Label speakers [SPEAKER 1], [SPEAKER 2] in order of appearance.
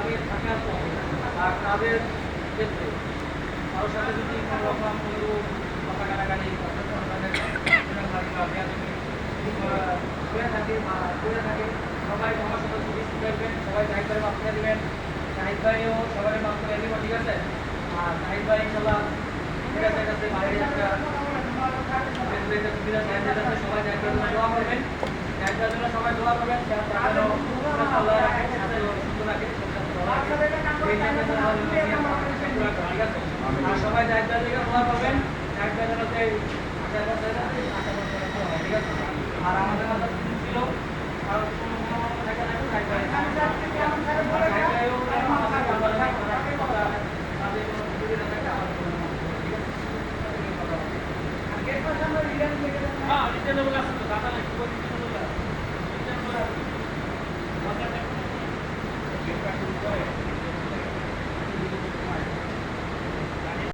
[SPEAKER 1] ক্লাবে থাকার পর বা ক্লাবের ক্ষেত্রে কারোর সাথে যদি কোনো রকম কোনো কথা কাটাকাটি করে থাকে বা করে থাকে, সবাই সবার সাথে সুবিধা দেখবেন সবাই জাহিদ ভাই মাপ করে দেবেন? জাহিদ ভাইও সবাই মাপ করে দিব, ঠিক আছে? আর জাহিদ ভাই ইনশাল্লাহ ঠিক আছে কাছে বাইরে একটা সবাই জাহিদ দোয়া করবেন। জাহিদ জন্য সবাই দোয়া করবেন আর সবাই ভাইয়ের দিকে দোয়া করবেন জাহিদ ভাইয়ের জন্য যে আশা করতে আশা করতে হয়, ঠিক আছে আর আমাদের মাথা ছিল আর কোনো কোনো কথা আছে হ্যাঁ রিজনেবল আছে তো দাদা একটু রিজনেবল আছে রিজনেবল আছে